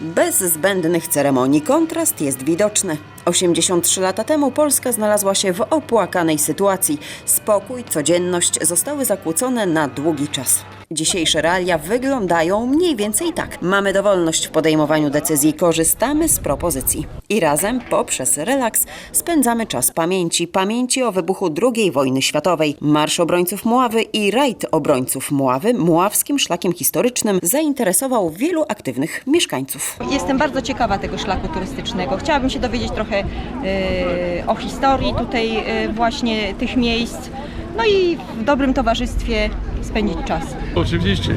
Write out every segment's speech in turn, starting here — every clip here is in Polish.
Bez zbędnych ceremonii kontrast jest widoczny. 83 lata temu Polska znalazła się w opłakanej sytuacji. Spokój, codzienność zostały zakłócone na długi czas. Dzisiejsze realia wyglądają mniej więcej tak. Mamy dowolność w podejmowaniu decyzji, korzystamy z propozycji. I razem, poprzez relaks, spędzamy czas pamięci. Pamięci o wybuchu II wojny światowej. Marsz Obrońców Muławy i rajd Obrońców Muławy muławskim szlakiem historycznym zainteresował wielu aktywnych mieszkańców. Jestem bardzo ciekawa tego szlaku turystycznego. Chciałabym się dowiedzieć trochę e, o historii tutaj e, właśnie tych miejsc. No i w dobrym towarzystwie spędzić czas. Oczywiście.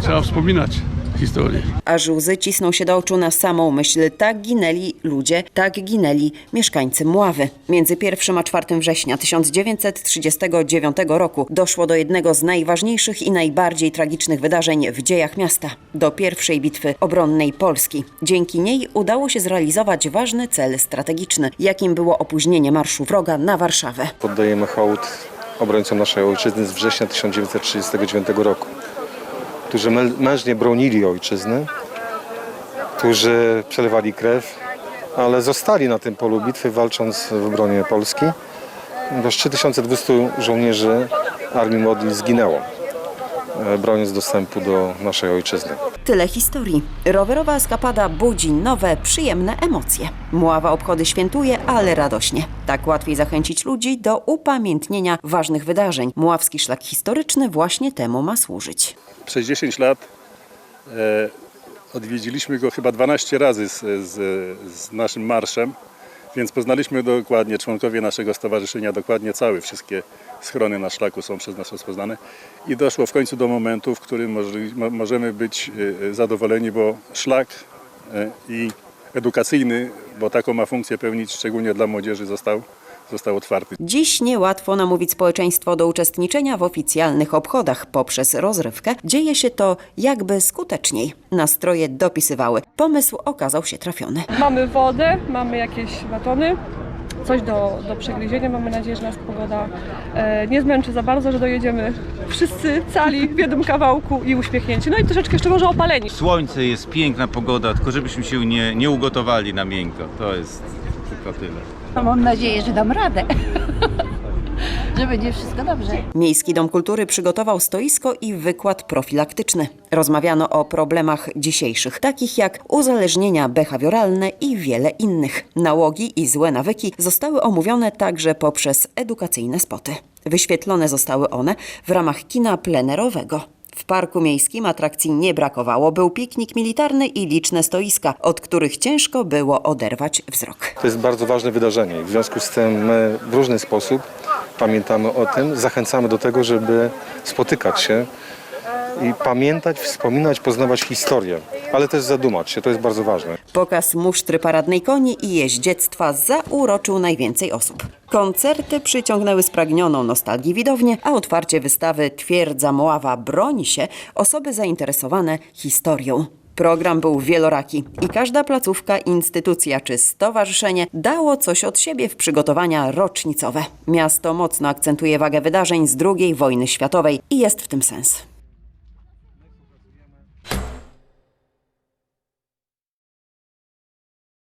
Trzeba wspominać historię. Aż łzy cisną się do oczu na samą myśl. Tak ginęli ludzie, tak ginęli mieszkańcy Mławy. Między 1 a 4 września 1939 roku doszło do jednego z najważniejszych i najbardziej tragicznych wydarzeń w dziejach miasta. Do pierwszej bitwy obronnej Polski. Dzięki niej udało się zrealizować ważny cel strategiczny, jakim było opóźnienie marszu wroga na Warszawę. Poddajemy hołd obrońcom naszej ojczyzny z września 1939 roku, którzy mę- mężnie bronili ojczyzny, którzy przelewali krew, ale zostali na tym polu bitwy walcząc w obronie Polski. Aż 3200 żołnierzy Armii Młodej zginęło, broniąc dostępu do naszej ojczyzny. Tyle historii. Rowerowa eskapada budzi nowe, przyjemne emocje. Mława obchody świętuje, ale radośnie. Tak łatwiej zachęcić ludzi do upamiętnienia ważnych wydarzeń. Mławski szlak historyczny właśnie temu ma służyć. Przez 10 lat e, odwiedziliśmy go chyba 12 razy z, z, z naszym marszem, więc poznaliśmy dokładnie, członkowie naszego stowarzyszenia, dokładnie całe, wszystkie schrony na szlaku są przez nas rozpoznane. I doszło w końcu do momentu, w którym możemy być e, zadowoleni, bo szlak e, i edukacyjny, bo taką ma funkcję pełnić, szczególnie dla młodzieży, został, został otwarty. Dziś niełatwo namówić społeczeństwo do uczestniczenia w oficjalnych obchodach poprzez rozrywkę. Dzieje się to jakby skuteczniej. Nastroje dopisywały. Pomysł okazał się trafiony. Mamy wodę, mamy jakieś batony, coś do, do przegryzienia. Mamy nadzieję, że nas pogoda e, nie zmęczy za bardzo, że dojedziemy wszyscy cali w jednym kawałku i uśmiechnięci. No i troszeczkę jeszcze może opaleni. Słońce jest, piękna pogoda, tylko żebyśmy się nie, nie ugotowali na miękko. To jest tylko tyle. No, Mam nadzieję, że dam radę. że będzie wszystko dobrze. Miejski Dom Kultury przygotował stoisko i wykład profilaktyczny. Rozmawiano o problemach dzisiejszych, takich jak uzależnienia behawioralne i wiele innych. Nałogi i złe nawyki zostały omówione także poprzez edukacyjne spoty. Wyświetlone zostały one w ramach kina plenerowego. W Parku Miejskim atrakcji nie brakowało. Był piknik militarny i liczne stoiska, od których ciężko było oderwać wzrok. To jest bardzo ważne wydarzenie w związku z tym my w różny sposób pamiętamy o tym, zachęcamy do tego, żeby spotykać się i pamiętać, wspominać, poznawać historię, ale też zadumać się, to jest bardzo ważne. Pokaz musztry paradnej koni i jeździectwa zauroczył najwięcej osób. Koncerty przyciągnęły spragnioną nostalgii widownię, a otwarcie wystawy Twierdza Moława broni się osoby zainteresowane historią. Program był wieloraki i każda placówka, instytucja czy stowarzyszenie dało coś od siebie w przygotowania rocznicowe. Miasto mocno akcentuje wagę wydarzeń z II wojny światowej i jest w tym sens.